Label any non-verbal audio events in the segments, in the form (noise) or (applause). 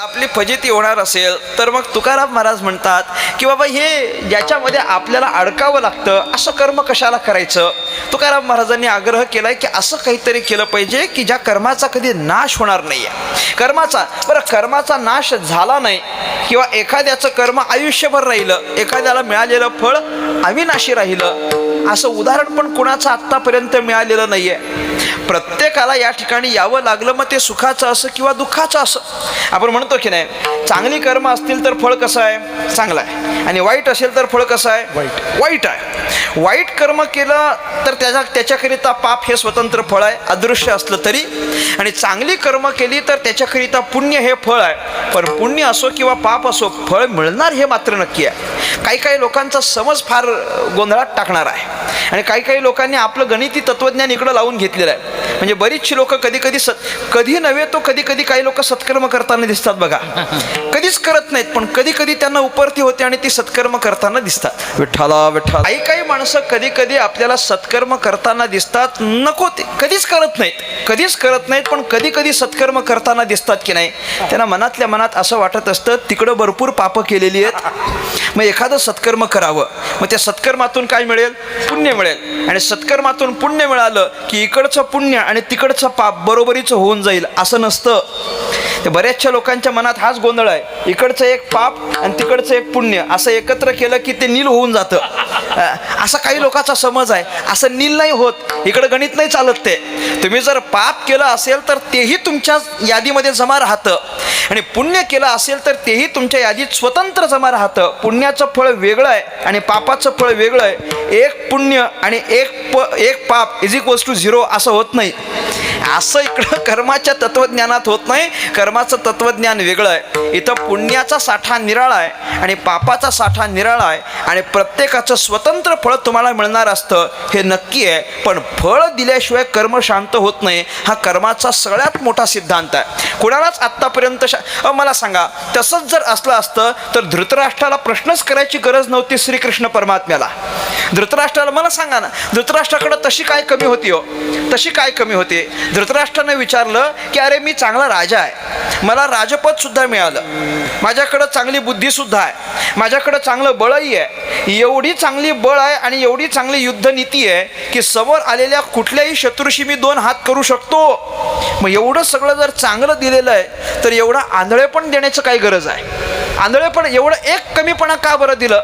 आपली फजिती होणार असेल तर मग तुकाराम महाराज म्हणतात की बाबा हे ज्याच्यामध्ये आपल्याला अडकावं लागतं असं कर्म कशाला करायचं? तुकाराम महाराजांनी आग्रह केलाय की असं काहीतरी केलं पाहिजे की ज्या कर्माचा कधी नाश होणार नाही आहे कर्माचा बरं कर्माचा नाश झाला नाही किंवा एखाद्याचं कर्म आयुष्यभर राहिलं एखाद्याला मिळालेलं फळ अविनाशी राहिलं असं उदाहरण पण कुणाचं आत्तापर्यंत मिळालेलं नाही आहे प्रत्येकाला या ठिकाणी यावं लागलं मग ते सुखाचं असं किंवा दुःखाचं असं. आपण म्हणतो की नाही चांगली कर्म असतील तर फळ कसं आहे? चांगलं आहे. आणि वाईट असेल तर फळ कसं आहे? वाईट. वाईट आहे. वाईट कर्म केलं तर त्याच्या त्याच्याकरिता पाप हे स्वतंत्र फळ आहे अदृश्य असलं तरी. आणि चांगली कर्म केली तर त्याच्याकरिता पुण्य हे फळ आहे. पण पुण्य असो किंवा पाप असो फळ मिळणार हे मात्र नक्की आहे. काही काही लोकांचा समज फार गोंधळात टाकणार आहे. आणि काही काही लोकांनी आपलं गणिती तत्वज्ञान इकडं लावून घेतलेलं आहे. म्हणजे बरीचशी लोक कधी कधी सत कधी नव्हे तो कधी कधी काही लोक सत्कर्म करताना दिसतात बघा. कधीच करत नाहीत पण कधी कधी त्यांना उपरती होते आणि ती सत्कर्म करताना दिसतात. विठ्ठला विठ्ठला. काही काही माणसं कधी कधी आपल्याला सत्कर्म करताना दिसतात नको ते. कधीच करत नाहीत. कधीच करत नाहीत पण कधी कधी सत्कर्म करताना दिसतात की नाही. त्यांना मनातल्या मनात असं वाटत असतं तिकडं भरपूर पापं केलेली आहेत. मग एखादं सत्कर्म करावं. मग त्या सत्कर्मातून काय मिळेल? पुण्य मिळेल. आणि सत्कर्मातून पुण्य मिळालं की इकडचं पुण्य आणि तिकडचं पाप बरोबरीचं होऊन जाईल असं नसतं. तर बऱ्याचशा लोकांच्या मनात हाच गोंधळ आहे. इकडचं एक पाप आणि तिकडचं एक पुण्य. असं एकत्र केलं की ते नील होऊन जातं. असा काही लोकांचा समज आहे. असं नील नाही होत. इकडं गणित नाही चालत ते. तुम्ही जर पाप केलं असेल तर तेही तुमच्या यादीमध्ये जमा राहतं. आणि पुण्य केलं असेल तर तेही तुमच्या यादीत स्वतंत्र जमा राहतं. पुण्याचं फळ वेगळं आहे आणि पापाचं फळ वेगळं आहे. एक पुण्य आणि एक प एक पाप इज इक्वल्स टू झिरो असं होत नाही. असं इकडं (laughs) कर्माच्या तत्वज्ञानात होत नाही. कर्माचं तत्वज्ञान वेगळं आहे. इथं पुण्याचा साठा निराळा आहे आणि पापाचा साठा निराळा आहे आणि प्रत्येकाचं स्वतंत्र फळ तुम्हाला मिळणार असतं हे नक्की आहे. पण फळ दिल्याशिवाय कर्म शांत होत नाही हा कर्माचा सगळ्यात मोठा सिद्धांत आहे. कुणालाच आत्तापर्यंत शा मला सांगा तसंच जर असलं असतं तर धृतराष्ट्राला प्रश्नच करायची गरज नव्हती श्रीकृष्ण परमात्म्याला. धृतराष्ट्राला मला सांगा ना धृतराष्ट्राकडं तशी काय कमी होती हो? तशी काय कमी होती? धृतराष्ट्राने विचारलं की अरे मी चांगला राजा आहे. मला राजपद सुद्धा मिळालं. माझ्याकडं चांगली बुद्धी सुद्धा आहे. माझ्याकडं चांगलं बळही आहे. एवढी चांगली बळ आहे आणि एवढी चांगली युद्धनीती आहे की समोर आलेल्या कुठल्याही शत्रूशी मी दोन हात करू शकतो. मग एवढं सगळं जर चांगलं दिलेलं आहे तर एवढं आंधळे पण देण्याचं काय गरज आहे. आंधळे पण एवढं एक कमीपणा का बरं दिलं?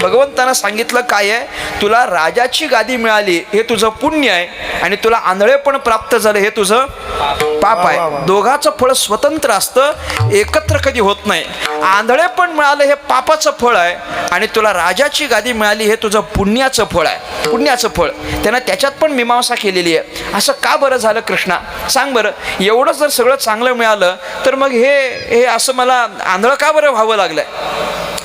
भगवंतानं सांगितलं काय आहे? तुला राजाची गादी मिळाली हे तुझं पुण्य आहे आणि तुला आंधळेपण प्राप्त झालं हे तुझं पाप आहे. दोघाचं फळ स्वतंत्र असतं एकत्र कधी होत नाही. आंधळेपण मिळालं हे पापाचं फळ आहे आणि तुला राजाची गादी मिळाली हे तुझं पुण्याचं फळ आहे. पुण्याचं फळ. त्यानं त्याच्यात पण मीमांसा केलेली आहे. असं का बरं झालं कृष्णा? सांग बरं. एवढं जर सगळं चांगलं मिळालं तर मग हे हे असं मला आंधळं का बरं व्हावं लागलंय?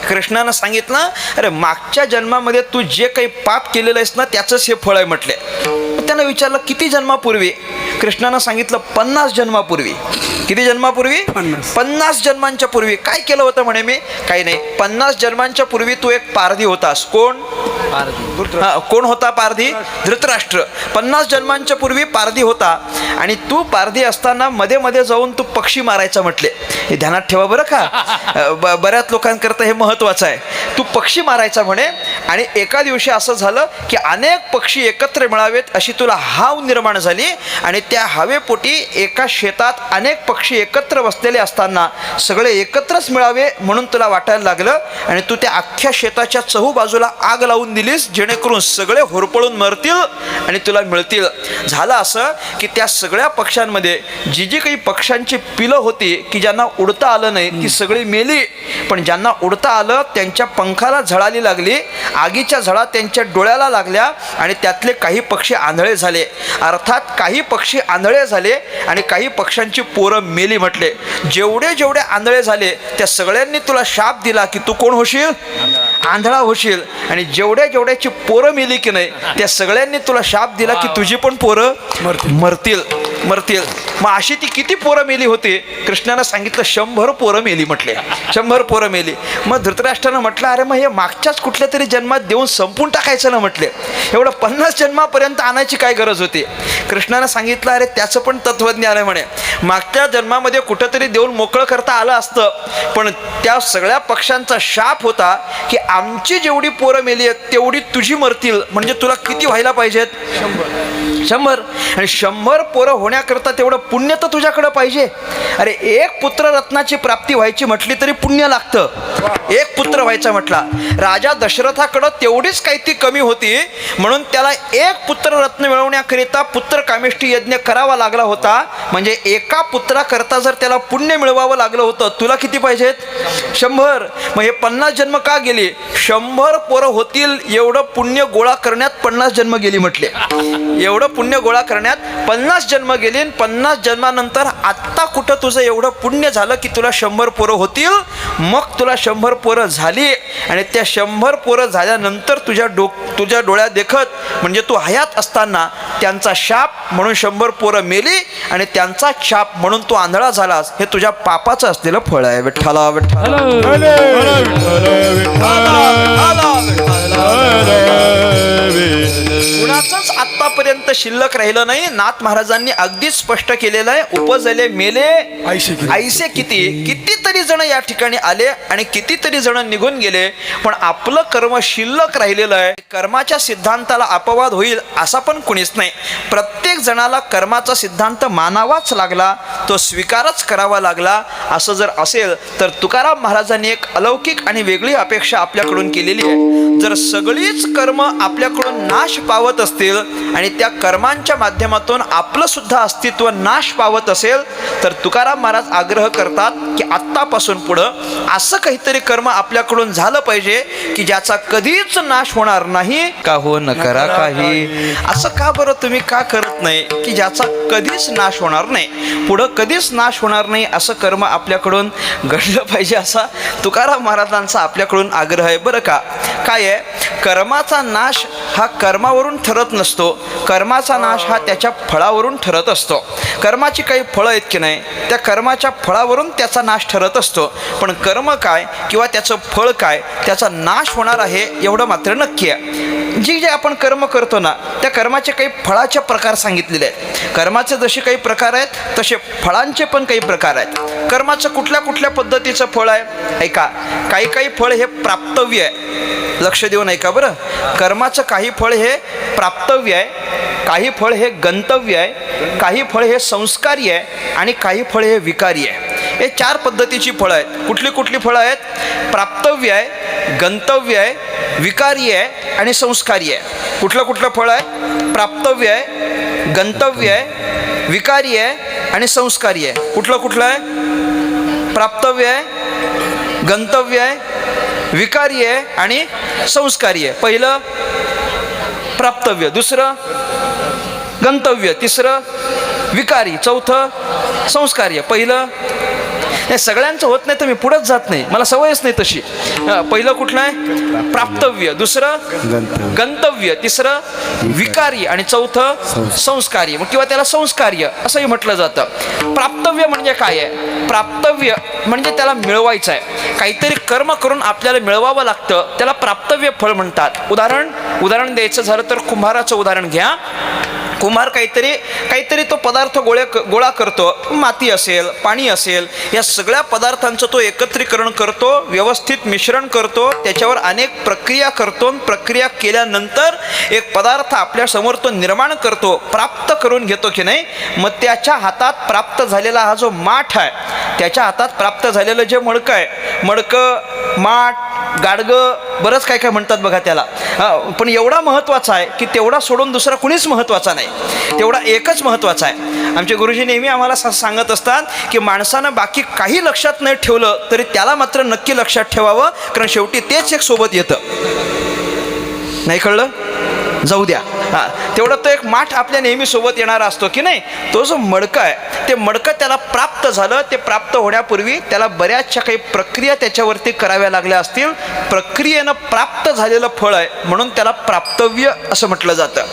कृष्णानं सांगितलं अरे मागच्या जन्मामध्ये तू जे काही पाप केलेलं आहेस ना त्याचंच हे फळ आहे म्हटले. मग त्यानं विचारलं किती जन्मापूर्वी? कृष्णानं सांगितलं पन्नास जन्मापूर्वी. किती जन्मापूर्वी? पन्नास. जन्मांच्या पूर्वी. काय केलं होतं म्हणे मी? काही नाही. पन्नास जन्मांच्या पूर्वी तू एक पारधी होतास. कोण? कोण होता पारधी? धृतराष्ट्र. पन्नास जन्मांच्या पूर्वी पारधी होता. आणि तू पारधी असताना मध्ये मध्ये जाऊन तू पक्षी मारायचा म्हटले. हे ध्यानात ठेवा बरं का. (laughs) बऱ्याच लोकांकरता हे महत्वाचं आहे. तू पक्षी मारायचा म्हणे आणि एका दिवशी असं झालं की अनेक पक्षी एकत्र मिळावेत अशी तुला हाव निर्माण झाली. आणि त्या हवेपोटी एका शेतात अनेक पक्षी एकत्र बसलेले असताना सगळे एकत्रच मिळावे म्हणून तुला वाटायला लागलं. आणि तू त्या अख्ख्या शेताच्या चहू बाजूला आग लावून दिलीस जेणेकरून सगळे होरपळून मरतील आणि तुला मिळतील. झालं असं की त्या सगळ्या पक्ष्यांमध्ये जी जी काही पक्ष्यांची पिलं होती की ज्यांना उडता आलं नाही ती सगळी मेली. पण ज्यांना उडता आलं त्यांच्या पंखाला झळाली लागली. आगीच्या झळा त्यांच्या डोळ्याला लागल्या आणि त्यातले काही पक्षी आंधळे झाले. अर्थात काही पक्षी आंधळे झाले आणि काही पक्ष्यांची पोरं मेली म्हटले. जेवढे जेवढे आंधळे झाले त्या सगळ्यांनी तुला शाप दिला की तू कोण होशील? आंधळा होशील. आणि जेवढ्या जेवढ्याची पोरं मेली की नाही त्या सगळ्यांनी तुला शाप दिला की तुझी पण पोरं मरतील. मरतील मग अशी ती किती पोरं मेली होती? कृष्णानं सांगितलं शंभर पोरं मेली म्हटले. शंभर पोरं मेली. मग धृतराष्ट्रानं म्हटलं अरे मग हे मागच्याच कुठल्या तरी जन्मात देऊन संपून टाकायचं ना म्हटले. एवढं पन्नास जन्मापर्यंत आणायची काय गरज होती? कृष्णानं सांगितलं अरे त्याचं पण तत्वज्ञान आहे म्हणे. मागच्या जन्मामध्ये कुठंतरी देऊन मोकळं करता आलं असतं पण त्या सगळ्या पक्षांचा शाप होता की आमची जेवढी पोरं मेली आहेत तेवढी तुझी मरतील. म्हणजे तुला किती व्हायला पाहिजेत? शंभर. शंभर. आणि शंभर पोरं होण्याकरता तेवढं पुण्य तर तुझ्याकडं पाहिजे. अरे एक पुत्र रत्नाची प्राप्ती व्हायची म्हटली तरी पुण्य लागतं. एक पुत्र व्हायचा म्हटला. राजा दशरथाकडं तेवढीच काही ती कमी होती म्हणून त्याला एक पुत्र रत्न मिळवण्याकरिता पुत्र कामेष्टी यज्ञ करावा लागला होता. म्हणजे एका पुत्राकरता जर त्याला पुण्य मिळवावं लागलं होतं तुला किती पाहिजेत? शंभर. मग हे पन्नास जन्म का गेले? शंभर पोरं होतील एवढं पुण्य गोळा करण्यात पन्नास जन्म गेली म्हटले. एवढं पुण्य गोळा करण्यात पन्नास जन्म गेले आणि पन्नास जन्मानंतर आत्ता कुठं तुझं एवढं पुण्य झालं की तुला शंभर पोरं होतील? मग तुला शंभर पोरं झाली. आणि त्या शंभर पोरं झाल्यानंतर तुझ्या डो तुझ्या डोळ्यात देखत म्हणजे तू हयात असताना त्यांचा शाप म्हणून शंभर पोरं मेली आणि त्यांचा शाप म्हणून तू आंधळा झालास हे तुझ्या पापाचं असलेलं फळ आहे. विठ्ठला विठ्ठला. आतापर्यंत शिल्लक राहिलं नाही. नाथ महाराजांनी अगदी स्पष्ट केलेलं आहे. उपजले मेले ऐसे. ऐसे किती? कितीतरी जण या ठिकाणी आले आणि कितीतरी जण निघून गेले. पण आपलं कर्म शिल्लक राहिलेलं आहे. कर्माच्या सिद्धांताला अपवाद होईल असा पण कुणीच नाही. प्रत्येक जणाला कर्माचा सिद्धांत मानावाच लागला तो स्वीकारच करावा लागला. असं जर असेल तर तुकाराम महाराजांनी एक अलौकिक आणि वेगळी अपेक्षा आपल्याकडून केलेली आहे. जर सगळीच कर्म आपल्याकडून नाश पावत असतील आणि आणि त्या कर्मांच्या माध्यमातून आपलं सुद्धा अस्तित्व नाश पावत असेल तर तुकाराम महाराज आग्रह करतात की आत्तापासून पुढं असं काहीतरी कर्म आपल्याकडून झालं पाहिजे की ज्याचा कधीच नाश होणार नाही. का हो न करा काही. असं का बरं तुम्ही का करत नाही की ज्याचा कधीच नाश होणार नाही? पुढं कधीच नाश होणार नाही असं कर्म आपल्याकडून घडलं पाहिजे असा तुकाराम महाराजांचा आपल्याकडून आग्रह आहे. बरं का? काय आहे? कर्माचा नाश हा कर्मावरून ठरत नसतो. कर्माचा नाश हा त्याच्या फळावरून ठरत असतो. कर्माची काही फळं आहेत की नाही? त्या कर्माच्या फळावरून त्याचा नाश ठरत असतो. पण कर्म काय किंवा त्याचं फळ काय त्याचा नाश होणार आहे एवढं मात्र नक्की आहे. जी जे आपण कर्म करतो ना त्या कर्माचे काही फळाचे प्रकार सांगितलेले आहेत. कर्माचे जसे काही प्रकार आहेत तसे फळांचे पण काही प्रकार आहेत. कर्माचं कुठल्या कुठल्या पद्धतीचं फळ आहे? ऐका काही काही फळ हे प्राप्तव्य आहे. लक्ष देऊन ऐका बरं. कर्माचं काही फळ हे प्राप्तव्य आहे काही फळ हे गंतव्य आहे काही फळ हे संस्कारी आहे आणि काही फळ हे विकारी आहे. हे चार पद्धतीची फळं आहेत. कुठली कुठली फळं आहेत? प्राप्तव्य आहे गंतव्य आहे विकारी आहे आणि संस्कारी आहे. कुठलं कुठलं फळ आहे? प्राप्तव्य आहे गंतव्य आहे विकारी आहे आणि संस्कारी आहे. कुठलं कुठलं आहे? प्राप्तव्य आहे गंतव्य आहे विकारी आहे आणि संस्कारी आहे. पहिलं प्राप्तव्य. दुसरं गंतव्य. तिसरं विकारी. चौथं संस्कार्य पहिलं हे सगळ्यांचं होत नाही तर मी पुढंच जात नाही. मला सवयच नाही तशी. पहिलं कुठलं आहे? प्राप्तव्य. दुसरं? गंतव्य. तिसरं? विकारी. आणि चौथं? संस्कार्य किंवा त्याला संस्कार्य असंही म्हटलं जातं. प्राप्तव्य म्हणजे काय आहे? प्राप्तव्य म्हणजे त्याला मिळवायचं आहे. काहीतरी कर्म करून आपल्याला मिळवावं लागतं. त्याला प्राप्तव्य फळ म्हणतात. उदाहरण? उदाहरण द्यायचं झालं तर कुंभाराचं उदाहरण घ्या. कुंभार काहीतरी काहीतरी तो पदार्थ गोळ्या गोळा करतो. माती असेल पाणी असेल या सगळ्या पदार्थांचं तो एकत्रीकरण करतो व्यवस्थित मिश्रण करतो त्याच्यावर अनेक प्रक्रिया करतो प्रक्रिया केल्यानंतर एक पदार्थ आपल्यासमोर तो निर्माण करतो प्राप्त करून घेतो की नाही? मग त्याच्या हातात प्राप्त झालेला हा जो माठ आहे त्याच्या हातात प्राप्त झालेलं जे मडकं आहे मडकं माठ गाडगं बरंच काय काय म्हणतात बघा त्याला. पण एवढा महत्त्वाचा आहे की तेवढा सोडून दुसरा कुणीच महत्त्वाचा नाही. तेवढा एकच महत्त्वाचा आहे. आमचे गुरुजी नेहमी आम्हाला सा- सांगत असतात की माणसानं बाकी काही लक्षात नाही ठेवलं तरी त्याला मात्र नक्की लक्षात ठेवावं कारण शेवटी तेच एक सोबत येतं. नाही कळलं? जाऊ द्या. हां तेवढं तो एक माठ आपल्या नेहमी सोबत येणारा असतो की नाही? तो जो मडकं आहे ते मडकं त्याला प्राप्त झालं ते प्राप्त होण्यापूर्वी त्याला बऱ्याचशा काही प्रक्रिया त्याच्यावरती कराव्या लागल्या असतील. प्रक्रियेनं प्राप्त झालेलं फळ आहे म्हणून त्याला प्राप्तव्य असं म्हटलं जातं.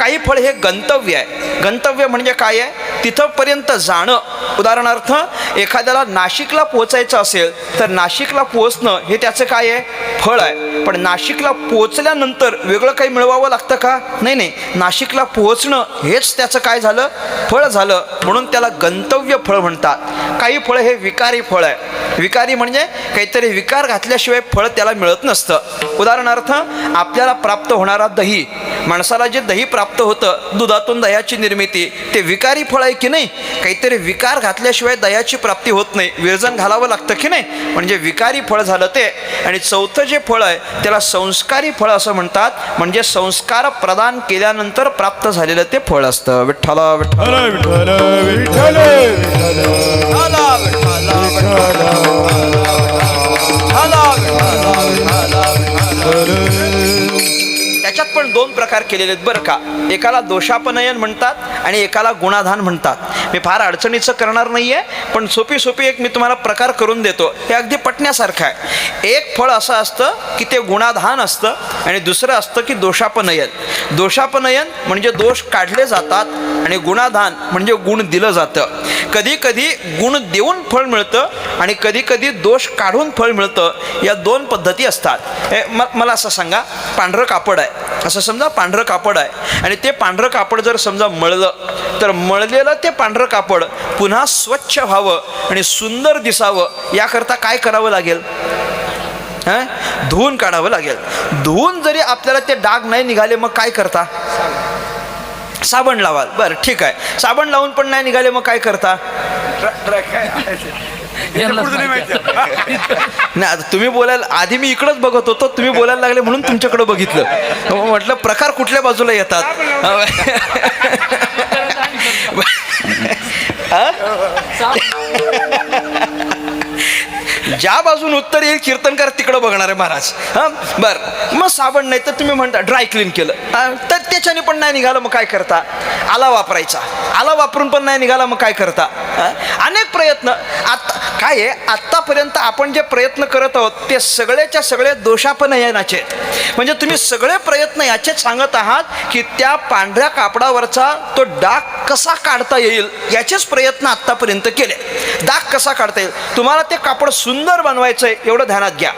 काही फळ हे गंतव्य आहे. गंतव्य म्हणजे काय आहे? तिथंपर्यंत जाणं. उदाहरणार्थ एखाद्याला नाशिकला पोचायचं असेल तर नाशिकला पोचणं हे त्याचं काय आहे? फळ आहे. पण नाशिकला पोचल्यानंतर वेगळं काही मिळवावं लागतं का? नाही नाही. नाशिकला पोहोचणं हेच त्याचं काय झालं? फळ झालं. म्हणून त्याला गंतव्य फळ म्हणतात. काही फळ हे विकारी फळ आहे. विकारी म्हणजे काहीतरी विकार घातल्याशिवाय फळ त्याला मिळत नसतं. उदाहरणार्थ आपल्याला प्राप्त होणारा दही माणसाला जे दही प्राप्त होतं दुधातून दह्याची निर्मिती ते विकारी फळ आहे की नाही? काहीतरी विकार घातल्याशिवाय दह्याची प्राप्ती होत नाही. विरजन घालावं लागतं की नाही? म्हणजे विकारी फळ झालं ते. आणि चौथं जे फळ आहे त्याला संस्कारी फळ असं म्हणतात. म्हणजे संस्कार प्रदान केल्यानंतर प्राप्त झालेलं ते फळ असतं. विठ्ठला विठ्ठल. विठ्ठल विठ्ठल विठ्ठल. याच्यात पण दोन प्रकार केलेले आहेत बरं का. एकाला दोषापनयन म्हणतात आणि एकाला गुणाधान म्हणतात. मी फार अडचणीचं करणार नाही आहे पण सोपी सोपी एक मी तुम्हाला प्रकार करून देतो. हे अगदी पटण्यासारखं आहे. एक फळ असं असतं की ते गुणाधान असतं आणि दुसरं असतं की दोषापनयन. दोषापनयन म्हणजे दोष काढले जातात आणि गुणाधान म्हणजे गुण दिलं जातं. कधी कधी गुण देऊन फळ मिळतं आणि कधी कधी दोष काढून फळ मिळतं. या दोन पद्धती असतात. हे मला असं सांगा पांढरं कापड आहे. असं समजा पांढरं कापड आहे. आणि ते पांढरं कापड जर समजा मळलं तर मळलेलं ते पांढरं कापड पुन्हा स्वच्छ व्हावं आणि सुंदर दिसावं याकरता काय करावं लागेल? हं? धुवून काढावं लागेल. धुवून जरी आपल्याला ते डाग नाही निघाले मग काय करता? साबण लावाल. बरं ठीक आहे. साबण लावून पण नाही निघाले मग काय करता? नाही आता तुम्ही बोलायला आधी मी इकडंच बघत होतो तुम्ही बोलायला लागले म्हणून तुमच्याकडे बघितलं. म्हटलं प्रकार कुठल्या बाजूला येतात? ज्या बाजून उत्तर येईल कीर्तनकार तिकडं बघणार आहे महाराज. हां? बरं. मग साबण नाही तर तुम्ही म्हणता ड्राय क्लीन केलं. तर त्याच्याने पण नाही निघालं मग काय करता? आला वापरायचा. आला वापरून पण नाही निघाला मग काय करता? अनेक प्रयत्न. आता काय आहे? आत्तापर्यंत आपण जे प्रयत्न करत आहोत ते सगळ्याच्या सगळे दोषापनयनाचे आहेत. म्हणजे तुम्ही सगळे प्रयत्न याचेच सांगत आहात की त्या पांढऱ्या कापडावरचा तो डाग कसा काढता येईल याचेच प्रयत्न आत्तापर्यंत केले. दाग कसा काढता येईल? तुम्हाला ते कापड सुंदर बनवायचं आहे एवढं ध्यानात घ्या.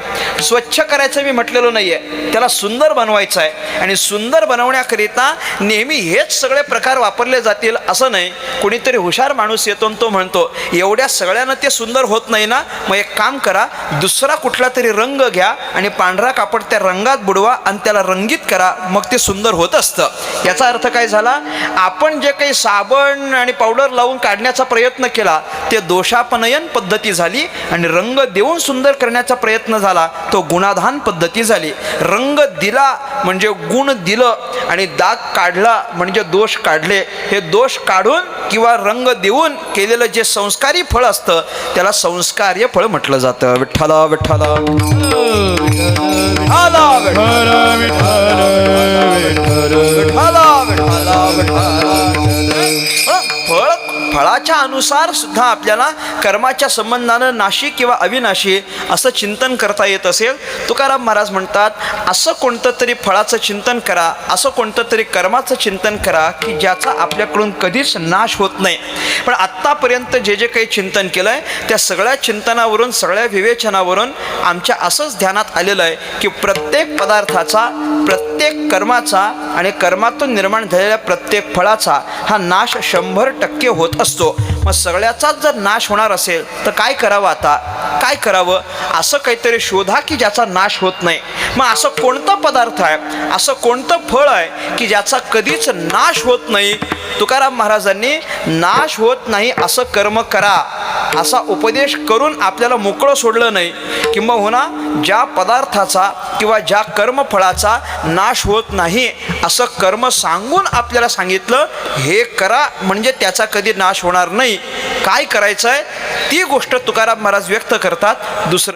स्वच्छ करायचं मी म्हटलेलं नाही आहे त्याला सुंदर बनवायचं आहे आणि सुंदर बनवण्याकरिता नेहमी हेच सगळे प्रकार वापरले जातील असं नाही. कुणीतरी हुशार माणूस येतो आणि तो म्हणतो एवढ्या सगळ्यांना ते सुंदर होत नाही ना? मग एक काम करा दुसरा कुठला तरी रंग घ्या आणि पांढरा कापड त्या रंगात बुडवा आणि त्याला रंगीत करा मग ते सुंदर होत असतं. याचा अर्थ काय झाला? आपण जे काही साबण आणि पावडर लावून काढण्याचा प्रयत्न केला. ते दोषापनयन पद्धती झाली आणि रंग देऊन सुंदर करण्याचा प्रयत्न झाला. तो गुणाधान पद्धती झाली. रंग दिला म्हणजे गुण दिलं आणि दाग काढला म्हणजे दोष काढले. हे दोष काढून किंवा रंग देऊन केलेलं जे संस्कारी फळ असतं त्याला संस्कार्य फळ म्हटलं जातं. विठ्ठला. विठ्ठला विठ्ठला. विठ्ठला विठ्ठला. falar अनुसार सुद्धा आपल्याला कर्माच्या संबंधानं नाशी किंवा अविनाशी असं चिंतन करता येत असेल. तुकाराम महाराज म्हणतात असं कोणतं तरी फळाचं चिंतन करा असं कोणतं तरी कर्माचं चिंतन करा की ज्याचा आपल्याकडून कधीच नाश होत नाही. पण आत्तापर्यंत जे जे काही चिंतन केलं आहे त्या सगळ्या चिंतनावरून सगळ्या विवेचनावरून आमच्या असंच ध्यानात आलेलं आहे की प्रत्येक पदार्थाचा प्रत्येक कर्माचा आणि कर्मातून निर्माण झालेल्या प्रत्येक फळाचा हा नाश शंभर टक्के होत असतो. मग सगळ्याचाच जर नाश होणार असेल तर काय करावं आता? काय करावं? असं काहीतरी शोधा की ज्याचा नाश होत नाही. मग असं कोणतं पदार्थ आहे? असं कोणतं फळ आहे की ज्याचा कधीच नाश होत नाही? तुकाराम महाराजांनी नाश होत नाही असं कर्म करा. असा उपदेश करून आपल्याला मोकळं सोडलं नाही किंबहुना ज्या पदार्थाचा किंवा ज्या कर्मफळाचा नाश होत नाही असं कर्म सांगून आपल्याला सांगितलं हे करा म्हणजे त्याचा कधी नाश होणार नाही. काय करायचं आहे ती गोष्ट तुकाराम महाराज व्यक्त करतात. दुसरं